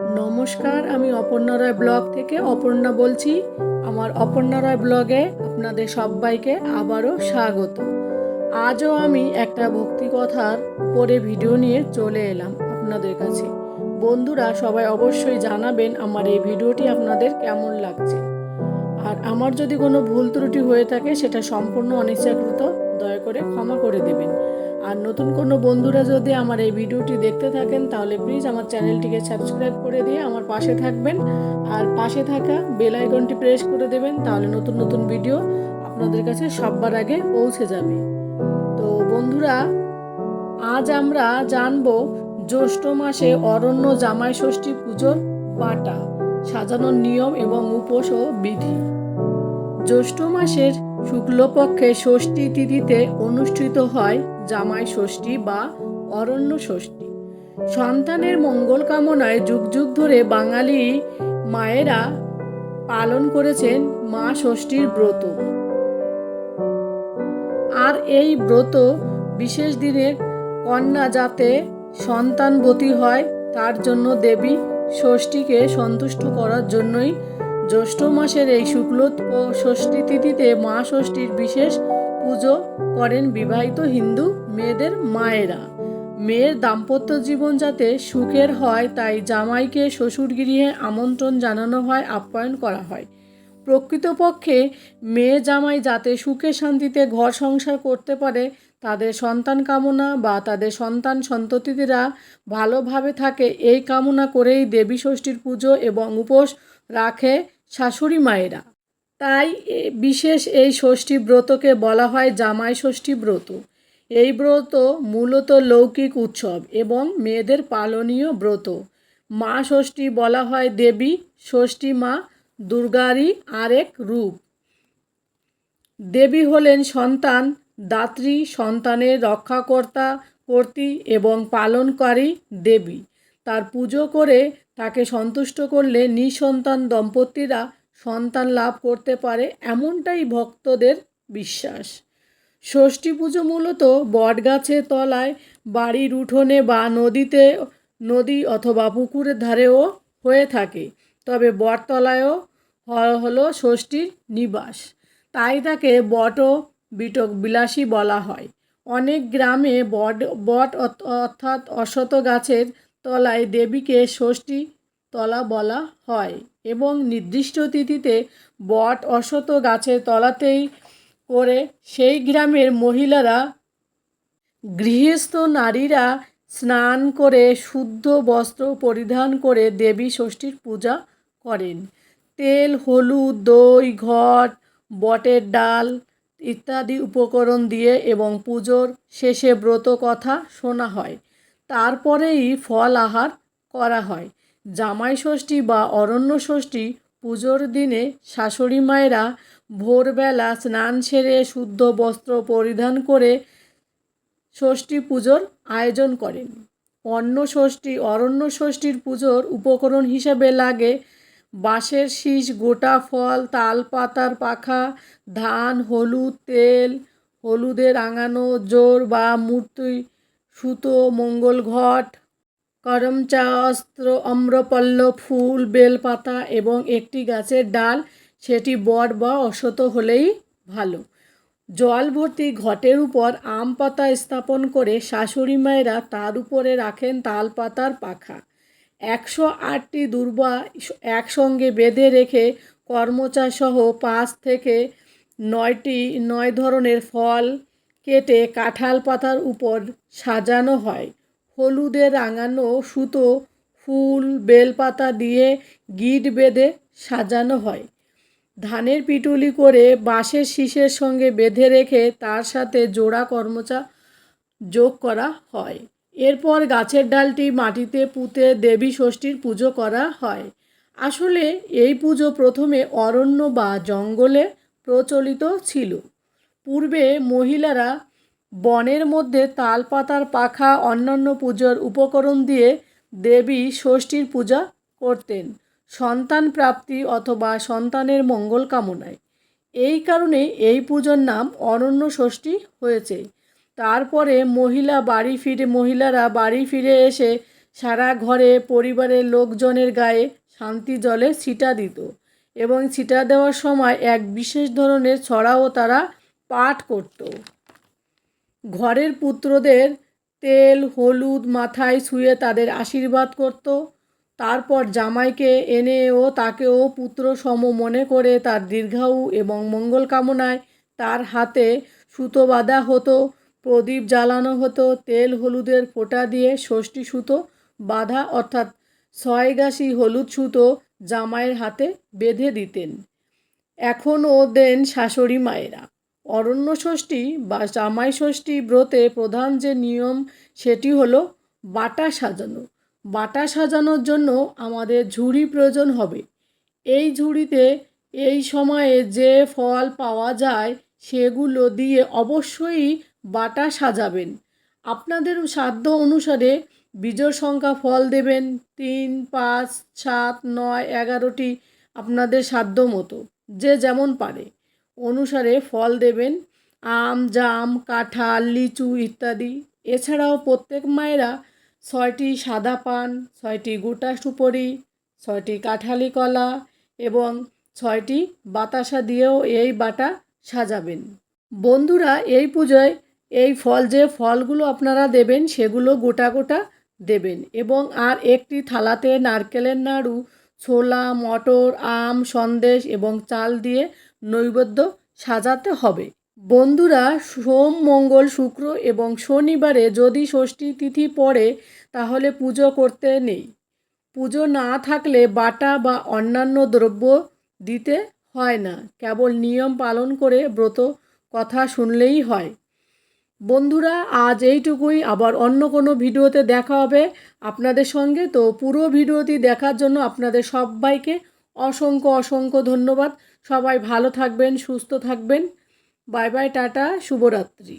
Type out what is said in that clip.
নমস্কার, আমি অপর্ণা রায় ব্লগ থেকে অপর্ণা বলছি। আমার অপর্ণা রায় ব্লগে আপনাদের সবাইকে আবারও স্বাগত। আজও আমি একটা ভক্তি কথার উপরে ভিডিও নিয়ে চলে এলাম আপনাদের কাছে। বন্ধুরা, সবাই অবশ্যই জানাবেন আমার এই ভিডিওটি আপনাদের কেমন লাগছে। আর আমার যদি কোনো ভুল ত্রুটি হয়ে থাকে, সেটা সম্পূর্ণ অনিচ্ছাকৃত, দয়া করে ক্ষমা করে দেবেন। আর নতুন কোনো বন্ধুরা যদি আমার এই ভিডিওটি দেখতে থাকেন, তাহলে প্লিজ আমার চ্যানেলটিকে সাবস্ক্রাইব করে দিয়ে আমার পাশে থাকবেন। আর পাশে থাকা বেল আইকনটি প্রেস করে দেবেন, তাহলে নতুন নতুন ভিডিও আপনাদের কাছে সবার আগে পৌঁছে যাবে। তো বন্ধুরা, আজ আমরা জানব জ্যৈষ্ঠ মাসে অরণ্য জামাই ষষ্ঠী পুজোর বাটা, সাজানোর নিয়ম এবং উপোস ও বিধি। জ্যৈষ্ঠ মাসের শুক্লপক্ষে ষষ্ঠী তিথিতে অনুষ্ঠিত হয় জামাই ষষ্ঠী বা অরণ্য ষষ্ঠী। সন্তানের মঙ্গল কামনায় যুগ যুগ ধরে বাঙালি মায়েরা পালন করেছেন মা ষষ্ঠীর ব্রত। আর এই ব্রত বিশেষ দিনে কন্যা যাতে সন্তানবতী হয়, তার জন্য দেবী ষষ্ঠীকে সন্তুষ্ট করার জন্যই জ্যৈষ্ঠ মাসের এই শুক্ল ষষ্ঠী তিথিতে মা ষষ্ঠীর বিশেষ পুজো করেন বিবাহিত হিন্দু মেয়েদের মায়েরা। মেয়ের দাম্পত্য জীবন যাতে সুখের হয়, তাই জামাইকে শ্বশুরগৃহে আমন্ত্রণ জানানো হয়, আপ্যায়ন করা হয়। প্রকৃতপক্ষে মেয়ে জামাই যাতে সুখে শান্তিতে ঘর সংসার করতে পারে, তাদের সন্তান কামনা বা তাদের সন্তান সন্ততিরা ভালোভাবে থাকে, এই কামনা করেই দেবী ষষ্ঠীর পুজো এবং উপোস রাখে শাশুড়ি মায়েরা। তাই বিশেষ এই ষষ্ঠী ব্রতকে বলা হয় জামাই ষষ্ঠী ব্রত। এই ব্রত মূলত লৌকিক উৎসব এবং মেয়েদের পালনীয় ব্রত। মা ষষ্ঠী বলা হয় দেবী, ষষ্ঠী মা, দুর্গারই আরেক রূপ। দেবী হলেন সন্তান, দাত্রী সন্তানের রক্ষাকর্তা, কর্তী এবং পালনকারী দেবী। তার পুজো করে তাকে সন্তুষ্ট করলে নিঃসন্তান দম্পতিরা সন্তান লাভ করতে পারে এমনটাই ভক্তদের বিশ্বাস। ষষ্ঠী পুজো মূলত বটগাছের তলায় বাড়ির উঠোনে বা নদীতে, নদী অথবা পুকুরের ধারেও হয়ে থাকে। তবে বটতলায়ও হলো ষষ্ঠীর নিবাস। তাই তাকে বট বিটক বিলাসী বলা হয়। অনেক গ্রামে বট বট অর্থাৎ অশত গাছের তলায় দেবীকে ষষ্ঠী তলা বলা হয় এবং নির্দিষ্ট তিথিতে বট অশত গাছের তলাতেই করে সেই গ্রামের মহিলারা গৃহস্থ নারীরা স্নান করে শুদ্ধ বস্ত্র পরিধান করে দেবী ষষ্ঠীর পূজা করেন। তেল, হলুদ, দই, ঘট, বটের ডাল ইত্যাদি উপকরণ দিয়ে এবং পুজোর শেষে ব্রত কথা শোনা হয়। তারপরেই ফল আহার করা হয়। জামাই ষষ্ঠী বা অরণ্য ষষ্ঠী পুজোর দিনে শাশুড়ি মায়েরা ভোরবেলা স্নান সেরে শুদ্ধ বস্ত্র পরিধান করে ষষ্ঠী পুজোর আয়োজন করেন। অন্ন ষষ্ঠী, অরণ্য ষষ্ঠীর পুজোর উপকরণ হিসাবে লাগে বাঁশের শীষ, গোটা ফল তাল পাতার পাখা, ধান, হলুদ, তেল হলুদে রাঙানো জোর বা মূর্তি সুতো, মঙ্গল ঘট করমচা অস্ত্র, অম্রপল্ল, ফুল, বেলপাতা এবং একটি গাছের ডাল, সেটি বট বা অশত হলেই ভালো। জল ভর্তি ঘটের উপর আম পাতা স্থাপন করে শাশুড়ি মায়েরা তার উপরে রাখেন তাল পাতার পাখা। একশো আটটি দুর্বা একসঙ্গে বেঁধে রেখে কর্মচা সহ পাঁচ থেকে নয়টি, নয় ধরনের ফল কেটে কাঁঠাল পাতার উপর সাজানো হয়। হলুদে রাঙানো সুতো, ফুল, বেলপাতা দিয়ে গিট বেঁধে সাজানো হয়। ধানের পিটুলি করে বাঁশের শীষের সঙ্গে বেঁধে রেখে তার সাথে জোড়া কর্মচা যোগ করা হয়। এরপর গাছের ডালটি মাটিতে পুঁতে দেবী ষষ্ঠীর পুজো করা হয়। আসলে এই পুজো প্রথমে অরণ্য বা জঙ্গলে প্রচলিত ছিল। পূর্বে মহিলারা বনের মধ্যে তালপাতার পাখা, অন্যান্য পুজোর উপকরণ দিয়ে দেবী ষষ্ঠীর পূজা করতেন। সন্তান প্রাপ্তি অথবা সন্তানের মঙ্গল কামনায়। এই কারণে এই পুজোর নাম অনন্য ষষ্ঠী হয়েছে। তারপরে মহিলা বাড়ি ফিরে, মহিলারা বাড়ি ফিরে এসে সারা ঘরে পরিবারের লোকজনের গায়ে শান্তি জলে ছিটা দিত এবং ছিটা দেওয়ার সময় এক বিশেষ ধরনের ছড়াও তারা পাঠ করত। ঘরের পুত্রদের তেল, হলুদ মাথায় শুয়ে তাদের আশীর্বাদ করত। তারপর জামাইকে এনে এনেও তাকেও পুত্র সম মনে করে তার দীর্ঘায়ু এবং মঙ্গল কামনায় তার হাতে সুতো বাঁধা হতো, প্রদীপ জ্বালানো হতো, তেল, হলুদের ফোঁটা দিয়ে ষষ্ঠী সুতো বাঁধা অর্থাৎ ছয়গাছি হলুদ সুতো জামাইয়ের হাতে বেঁধে দিতেন। এখনও দেন শাশুড়ি মায়েরা। অরণ্য ষষ্ঠী বা জামাই ষষ্ঠী ব্রতে প্রধান যে নিয়ম, সেটি হলো বাটা সাজানো। বাটা সাজানোর জন্য আমাদের ঝুড়ি প্রয়োজন হবে। এই ঝুড়িতে এই সময়ে যে ফল পাওয়া যায়, সেগুলো দিয়ে অবশ্যই বাটা সাজাবেন। আপনাদের সাধ্য অনুসারে বীজোর সংখ্যা ফল দেবেন। তিন, পাঁচ, সাত, নয়, এগারোটি আপনাদের সাধ্য মতো, যে যেমন পারে। অনুসারে ফল দেবেন, আম, জাম, কাঁঠাল, লিচু ইত্যাদি। এছাড়াও প্রত্যেক মায়েরা ছয়টি সাদা পান, ছয়টি গোটা সুপরি, ছয়টি কাঁঠালি কলা এবং ছয়টি বাতাসা দিয়েও এই বাটা সাজাবেন। বন্ধুরা, এই পুজোয় এই ফল যে ফলগুলো আপনারা দেবেন সেগুলো গোটা গোটা দেবেন এবং আর একটি থালাতে নারকেলের নাড়ু, ছোলা, মটর, আম, সন্দেশ এবং চাল দিয়ে নৈবেদ্য সাজাতে হবে। বন্ধুরা, সোম, মঙ্গল, শুক্র এবং শনিবারে যদি ষষ্ঠী তিথি পড়ে, তাহলে পুজো করতে নেই। পুজো না থাকলে বাটা বা অন্যান্য দ্রব্য দিতে হয় না। কেবল নিয়ম পালন করে ব্রত কথা শুনলেই হয়। বন্ধুরা, আজ এইটুকুই। আবার অন্য কোনো ভিডিওতে দেখা হবে আপনাদের সঙ্গে। তো পুরো ভিডিওটি দেখার জন্য আপনাদের সবাইকে অসংখ্য অসংখ্য ধন্যবাদ। সবাই ভালো থাকবেন সুস্থ থাকবেন। বাই বাই টাটা শুভরাত্রি।